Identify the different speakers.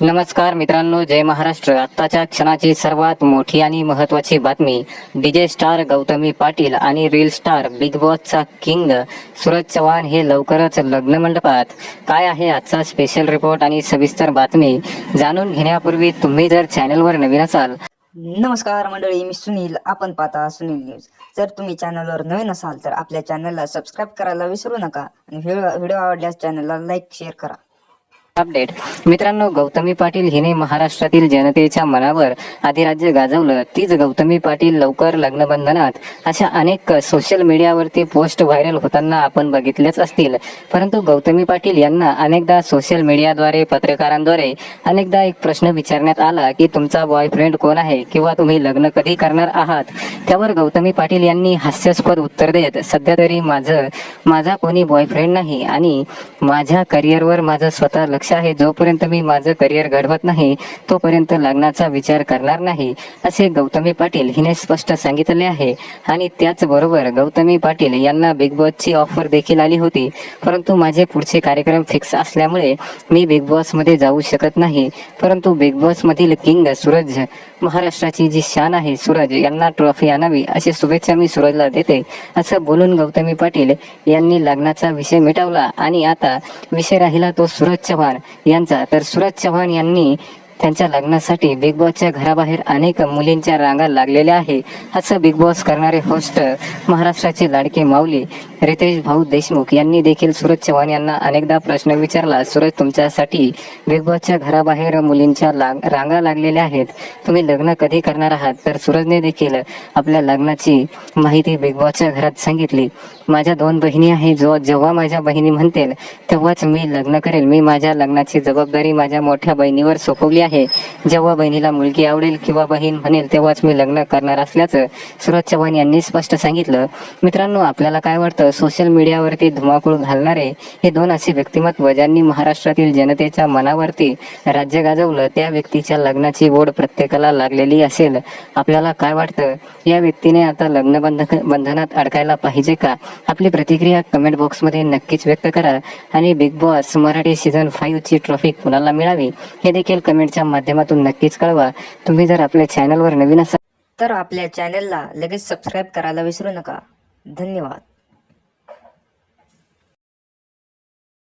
Speaker 1: नमस्कार मित्रांनो जय महाराष्ट्र. आत्ताच्या क्षणाची सर्वात मोठी आणि महत्वाची बातमी डीजे स्टार गौतमी पाटील आणि रील स्टार बिग बॉसचा किंग सूरज चव्हाण हे लवकरच लग्न मंडपात. काय आहे आजचा स्पेशल रिपोर्ट आणि सविस्तर बातमी जाणून घेण्यापूर्वी तुम्ही जर चॅनलवर नवीन असाल.
Speaker 2: नमस्कार मंडळी मी सुनील. आपण पाहता सुनील न्यूज. जर तुम्ही चॅनलवर नवीन असाल तर आपल्या चॅनलला सबस्क्राईब करायला विसरू नका आणि व्हिडिओ व्हिडिओ आवडल्यास चॅनलला लाईक शेअर करा.
Speaker 1: अपडेट. मित्रांनो गौतमी पाटील हिने महाराष्ट्रातील जनतेच्या मनावर अधिराज्य गाजवलं. तीच गौतमी पाटील लवकर लग्नबंधनात अशा अनेक सोशल मीडियावरती पोस्ट व्हायरल होताना आपण बघितलेच असतील. परंतु गौतमी पाटील यांना अनेकदा सोशल मीडियाद्वारे पत्रकारांद्वारे अनेकदा एक प्रश्न विचारण्यात आला की तुमचा बॉयफ्रेंड कोण आहे? किंवा तुम्ही लग्न कधी करणार आहात? त्यावर गौतमी पाटील यांनी हास्यास्पद उत्तर देत सध्या तरी माझं माझा कोणी बॉयफ्रेंड नाही आणि माझ्या करिअरवर माझं स्वतः लक्ष आहे. जोपर्यंत मी माझं करिअर घडवत नाही तोपर्यंत लग्नाचा विचार करणार नाही असे गौतमी पाटील हिने स्पष्ट सांगितले आहे. आणि त्याचबरोबर गौतमी पाटील यांना बिग बॉसची ऑफर देखील आली होती. परंतु माझे पुढचे कार्यक्रम फिक्स असल्यामुळे मी बिग बॉसमध्ये जाऊ शकत नाही. परंतु बिग बॉसमधील किंग सूरज महाराष्ट्राची जी शान आहे सूरज यांना ट्रॉफी आणावी अशी शुभेच्छा मी सूरजला देते. असं बोलून गौतमी पाटील यांनी लग्नाचा विषय मिटवला. आणि आता विषय राहिला तो सूरज चव्हाण यांचा. तर सूरज चव्हाण यांनी त्यांच्या लग्नासाठी बिग बॉसच्या घराबाहेर अनेक मुलींच्या रांगा लागलेल्या आहे असं बिग बॉस करणारे होस्ट महाराष्ट्राचे लाडके माऊली रितेश भाऊ देशमुख यांनी देखील सूरज चव्हाण यांना अनेकदा प्रश्न विचारला सूरज तुमच्यासाठी बिग बॉसच्या घराबाहेर मुलींच्या लाग रांगा लागलेल्या आहेत. तुम्ही लग्न कधी करणार आहात? तर सूरजने देखील आपल्या लग्नाची माहिती बिग बॉसच्या घरात सांगितली. माझ्या दोन बहिणी आहे जो जेव्हा माझ्या बहिणी म्हणतील तेव्हाच मी लग्न करेल. मी माझ्या लग्नाची जबाबदारी माझ्या मोठ्या बहिणीवर सोपवली आहे. जेव्हा बहिणीला मुलगी आवडेल किंवा बहीण म्हणेल तेव्हाच मी लग्न करणार असल्याचं सुरज चव्हाण यांनी स्पष्ट सांगितलं. मित्रांनो आपल्याला काय वाटतं? सोशल मीडियावरती धुमाकूळ घालणारे हे दोन असे व्यक्तिमत्व ज्यांनी महाराष्ट्रातील जनतेच्या मनावरती राज्य गाजवलं त्या व्यक्तीच्या लग्नाची ओढ प्रत्येकाला लागलेली असेल. आपल्याला काय वाटतं? या व्यक्तीने आता लग्न बंधक बंधनात अडकायला पाहिजे का? आपली प्रतिक्रिया कमेंट बॉक्समध्ये नक्कीच व्यक्त करा. आणि बिग बॉस मराठी सीझन फाईव्हची ट्रॉफी कुणाला मिळावी? हे देखील कमेंटच्या कमेंटच्या माध्यमातून नक्कीच कळवा. तुम्ही जर आपल्या चॅनलवर नवीन असाल
Speaker 2: तर आपल्या चॅनलला लगेच सबस्क्राईब करायला विसरू नका. धन्यवाद.